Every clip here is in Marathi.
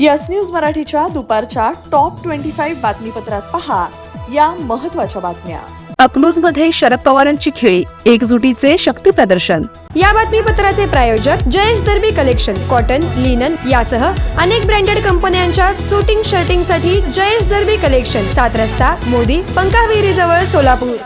यस न्यूज मराठीच्या दुपारच्या टॉप ट्वेंटी फाईव्ह बातमीपत्रात पहा या महत्त्वाच्या बातम्या. अकलूजमध्ये शरद पवारांची खेळी एकजुटीचे शक्ती प्रदर्शन. या बातमीपत्राचे प्रायोजक Jayesh Derby collection cotton linen यासह अनेक ब्रँडेड कंपन्यांच्या सुटिंग शर्टिंगसाठी जयेश दर्बी कलेक्शन सात रस्ता मोदी पंकाविहिरी जवळ सोलापूर.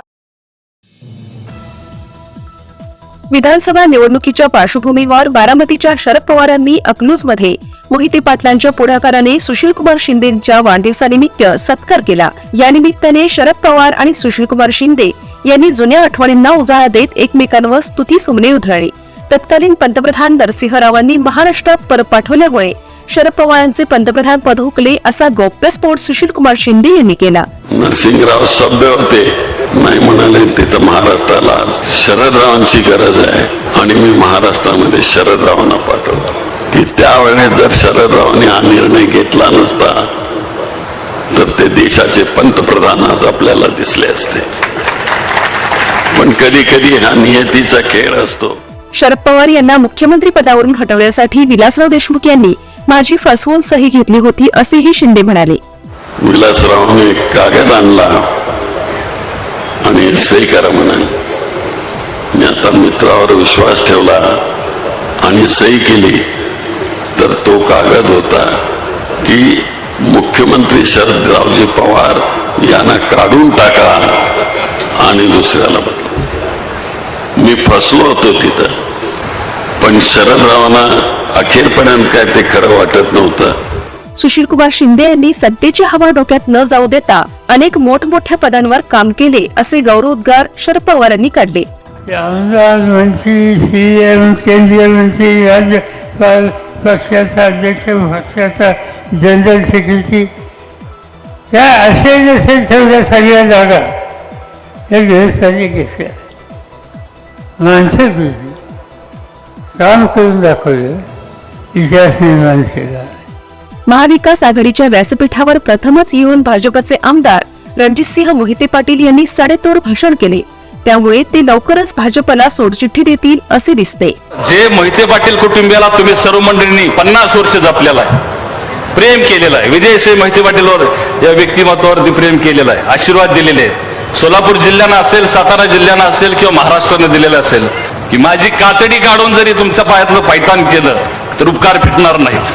विधानसभा निवडणुकीच्या पार्श्वभूमीवर बारामतीच्या शरद पवारांनी अकलूजमध्ये मोहिते पाटलांच्या पुढाकाराने सुशीलकुमार शिंदेच्या वाढदिवसानिमित्त सत्कार केला. या निमित्ताने शरद पवार आणि सुशीलकुमार शिंदे यांनी जुन्या आठवणींना उजाळा देत एकमेकांवर स्तुती सुमने उधळली. तत्कालीन पंतप्रधान नरसिंहरावांनी महाराष्ट्रात परत पाठवल्यामुळे शरद पवारांचे पंतप्रधान पद हुकले असा गौप्यस्फोट सुशीलकुमार शिंदे यांनी केला. नरसिंहराव शब्द होते. नाही म्हणाले तिथं महाराष्ट्राला शरदरावांची गरज आहे. आणि मी महाराष्ट्रामध्ये शरदरावांना पाठवतो. की त्यावेळेस जर शरदरावांनी हा निर्णय घेतला नसता तर ते देशाचे पंतप्रधान आज आपल्याला दिसले असते. पण कधी कधी हा नियतीचा खेळ असतो. शरद पवार यांना मुख्यमंत्री पदावरून हटवण्यासाठी विलासराव देशमुख यांनी माझी फसवून सही घेतली होती असेही शिंदे म्हणाले. विलासरावने कागद आणला आणि सही करा म्हणाले मी आता मित्रावर विश्वास ठेवला आणि सही केली तर तो कागद होता की मुख्यमंत्री शरदरावजी पवार यांना काढून टाका आणि दुसऱ्याला बदला. मी फसलो होतो तिथं. पण शरदरावांना अखेरपर्यंत काय ते खरं वाटत नव्हतं. सुशीलकुमार शिंदे यांनी सत्तेची हवा डोक्यात न जाऊ देता अनेक मोठमोठ्या पदांवर काम केले असे गौरवोद्गार शरद पवारांनी काढले. आमदार मंत्री सी एम केंद्रीय मंत्री राज्य प- पक्षाचा अध्यक्ष पक्षाचा जनरल सेक्रेटरी. त्या असे नसेल सगळ्या सगळ्या जागा. हे गृहस्थाने घेतल्या माणसं तुझी. काम करून दाखवलं. इतिहास निर्माण केला महाविकास आघाडीच्या व्यासपीठावर प्रथमच येऊन भाजपचे आमदार रणजितसिंह मोहिते पाटील यांनी साडेतोड भाषण केले. त्यामुळे ते लवकरच भाजपला सोडचिठ्ठी देतील असे दिसते. जे मोहिते पाटील कुटुंबियाला तुम्ही सर्व मंडळींनी पन्नास वर्ष जपलेला आहे प्रेम केलेला आहे. विजयसिंह मोहिते पाटीलवर या व्यक्तिमत्वावरती प्रेम केलेलं आहे. आशीर्वाद दिलेले आहेत. सोलापूर जिल्ह्यानं असेल सातारा जिल्ह्यानं असेल किंवा महाराष्ट्रानं दिलेलं असेल की माझी कातडी काढून जरी तुमच्या पायातलं पायतान केलं तर उपकार फिटणार नाहीत.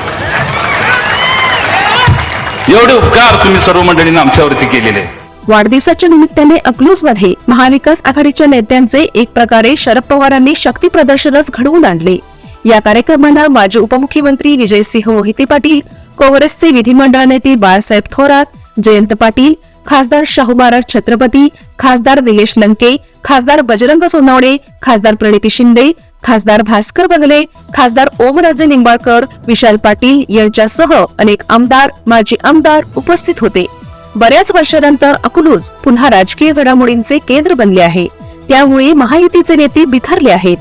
एवढे उपकार तुम्ही सर्व मंडळींनी आमच्यावरती केलेले आहेत. वाढदिवसाच्या निमित्ताने अकलूजमध्ये महाविकास आघाडीच्या नेत्यांचे एक प्रकारे शरद पवारांनी शक्ती प्रदर्शनच घडवून आणले. या कार्यक्रमाला माजी उपमुख्यमंत्री विजयसिंह मोहिते पाटील काँग्रेसचे विधिमंडळ नेते बाळासाहेब थोरात जयंत पाटील खासदार शाहू महाराज छत्रपती खासदार निलेश लंके खासदार बजरंग सोनावणे खासदार प्रणिती शिंदे खासदार भास्कर बगले खासदार ओमराजे निंबाळकर विशाल पाटील यांच्यासह अनेक आमदार माजी आमदार उपस्थित होते. बऱ्याच वर्षानंतर अकलूज पुन्हा राजकीय घडामोडींचे केंद्र बनले आहे. त्यामुळे महायुतीचे नेते बिथरले आहेत.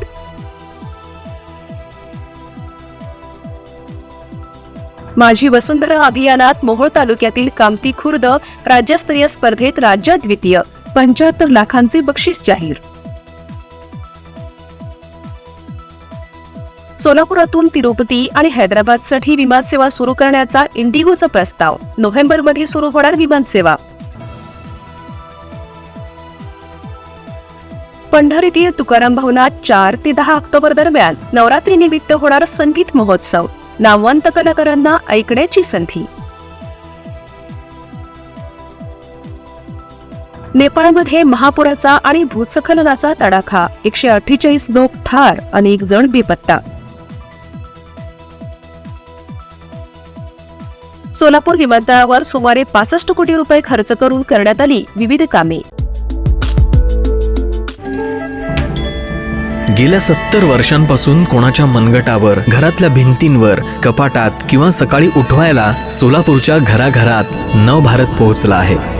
माझी वसुंधरा अभियानात मोहोळ तालुक्यातील कामती खुर्द राज्यस्तरीय स्पर्धेत राज्यात द्वितीय. पंच्याहत्तर लाखांचे बक्षीस जाहीर. सोलापुरातून तिरुपती आणि हैदराबादसाठी विमानसेवा सुरू करण्याचा इंडिगोचा प्रस्ताव. नोव्हेंबरमध्ये सुरू होणार विमानसेवा पंढरीतील तुकाराम भवनात चार ते दहा ऑक्टोबर दरम्यान नवरात्रीनिमित्त होणार संगीत महोत्सव. नामवंत कलाकारांना ऐकण्याची संधी. नेपाळमध्ये महापुराचा आणि भूस्खलनाचा तडाखा. एकशे अठ्ठेचाळीस लोक ठार अनेक जण बेपत्ता. सोलापूर विमानतळावर सुमारे पासष्ट कोटी रुपये खर्च करून करण्यात आली विविध कामे. गेल्या सत्तर वर्षांपासून कोणाच्या मनगटावर घरातल्या भिंतींवर कपाटात किंवा सकाळी उठवायला सोलापूरच्या घराघरात नव भारत पोहोचला आहे.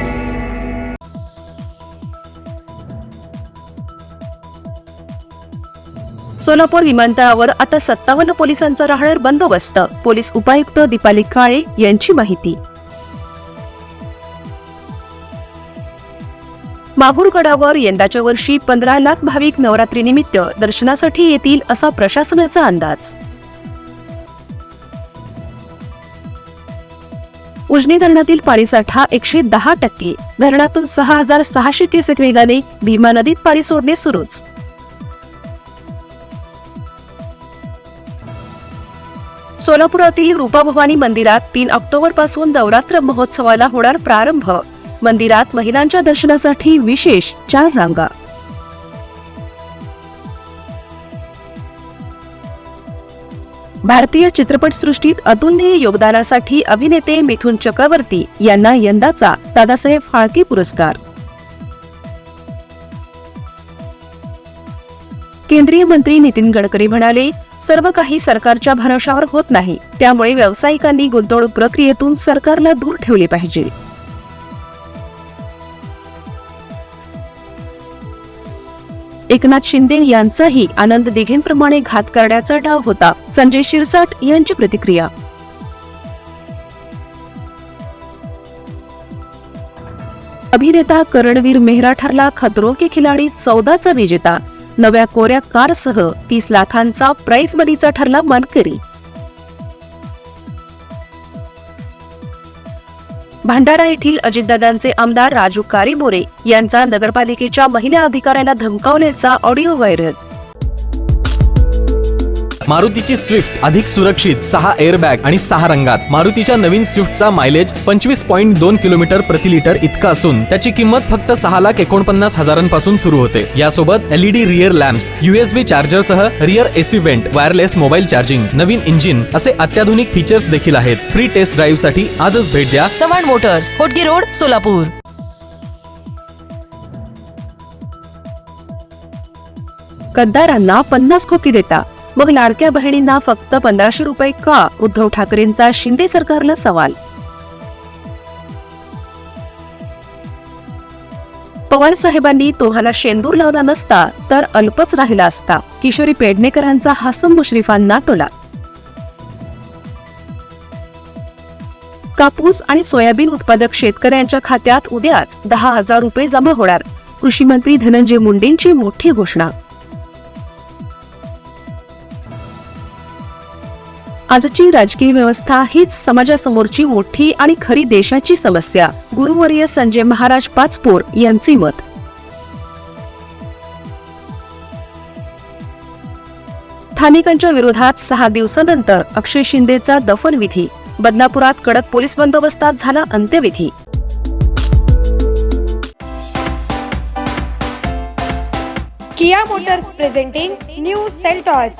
सोलापूर विमानतळावर आता सत्तावन्न पोलिसांचा राहणार बंदोबस्त. पोलीस उपायुक्त दीपाली काळे यांची माहिती. माहूरगडावर यंदाच्या वर्षी पंधरा लाख भाविक नवरात्रीनिमित्त दर्शनासाठी येतील असा प्रशासनाचा अंदाज. उजनी धरणातील पाणीसाठा एकशे दहा टक्के. धरणातून सहा हजार सहाशे क्युसेक वेगाने भीमा नदीत पाणी सोडणे सुरूच. सोलापुरातील रूपाभवानी मंदिरात तीन ऑक्टोबरपासून नवरात्र महोत्सवाला होणार प्रारंभ. मंदिरात महिलांच्या दर्शनासाठी विशेष चार रांगा. भारतीय चित्रपटसृष्टीत अतुलनीय योगदानासाठी अभिनेते मिथुन चक्रवर्ती यांना यंदाचा दादासाहेब फाळके पुरस्कार. केंद्रीय मंत्री नितीन गडकरी म्हणाले सर्व काही सरकारच्या भरोशावर होत नाही. त्यामुळे व्यावसायिकांनी गुंतवणूक प्रक्रियेतून सरकारला दूर ठेवले पाहिजे. एकनाथ शिंदे यांचाही आनंद दिघेंप्रमाणे घात करण्याचा डाव होता. संजय शिरसाट यांची प्रतिक्रिया. अभिनेता करणवीर मेहरा ठरला खतरो के खिलाडी चौदाचा विजेता. नव्या कोऱ्या कारसह तीस लाखांचा प्राइज मनीचा ठरला मानकरी. भांडारा येथील अजितदादांचे आमदार राजू कारीमोरे यांचा नगरपालिकेच्या महिला अधिकाऱ्यांना धमकावण्याचा ऑडिओ व्हायरल मारुतीची स्विफ्ट अधिक सुरक्षित सहा एअरबॅग आणि सहा रंगात. मारुतीच्या नवीन स्विफ्टचा मायलेज पंचवीस पॉईंट दोन किलोमीटर प्रति लिटर इतका असून त्याची किंमत फक्त सहा लाख एकोणपन्नास हजारांपासून सुरू होते. यासोबत LED rear lamps USB charger सह rear AC vent wireless mobile charging नवीन इंजिन असे अत्याधुनिक फीचर्स देखील आहेत. फ्री टेस्ट ड्राईव्हसाठी आजच भेट द्या. Chavan motors Hotgi road Solapur. गद्दारांना पन्नास खोकी देता. मग लाडक्या बहिणींना फक्त पंधराशे रुपये का? उद्धव ठाकरेंचा शिंदे सरकारला सवाल. पवार साहेबांनी तुम्हाला शेंदूर लावला नसता तर अल्पच राहिला असता. किशोरी पेडणेकरांचा हसन मुश्रीफांना टोला. कापूस आणि सोयाबीन उत्पादक शेतकऱ्यांच्या खात्यात उद्याच दहा हजार रुपये जमा होणार. कृषी मंत्री धनंजय मुंडेंची मोठी घोषणा. आजची राजकीय व्यवस्था हीच समाजासमोरची मोठी आणि खरी देशाची समस्या. गुरुवर्य संजय महाराज पाचपोर यांचे मत. स्थानिकांच्या विरोधात सहा दिवसानंतर अक्षय शिंदेचा दफनविधी बदलापुरात कडक पोलीस बंदोबस्तात झाला अंत्यविधी. Kia motors presenting new Seltos.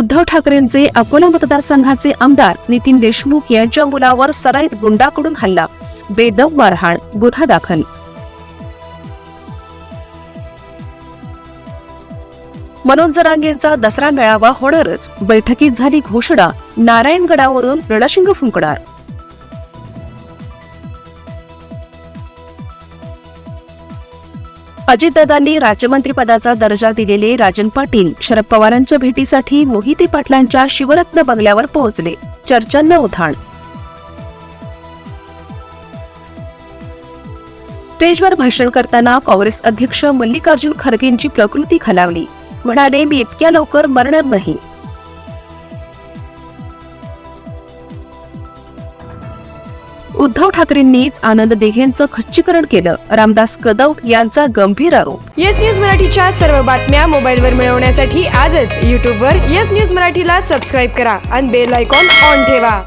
Uddhav ठाकरेंचे Akola मतदारसंघाचे आमदार नितीन देशमुख यांच्या मुलावर सराईत गुंडाकडून हल्ला बेदम मारहाण गुन्हा दाखल. मनोज जरांगेंचा दसरा मेळावा होणारच. बैठकीत झाली घोषणा. नारायणगडावरून रणशिंग फुंकणार. अजितदादांनी राज्यमंत्रीपदाचा दर्जा दिलेले राजन पाटील शरद पवारांच्या भेटीसाठी मोहिते पाटलांच्या शिवरत्न बंगल्यावर पोहोचले. चर्चांना उधाण. स्टेजवर भाषण करताना काँग्रेस अध्यक्ष मल्लिकार्जुन खरगेंची प्रकृती खालावली. म्हणाले मी इतक्या लवकर मरणार नाही. उद्धव ठाकरेंनीच आनंद देघेंचं खच्चीकरण केलं. रामदास कदम यांचा गंभीर आरोप. येस न्यूज मराठीच्या सर्व बातम्या मोबाईलवर मिळवण्यासाठी आजच यूट्यूबवर येस न्यूज मराठीला सबस्क्राईब करा आणि बेल आयकॉन ऑन ठेवा.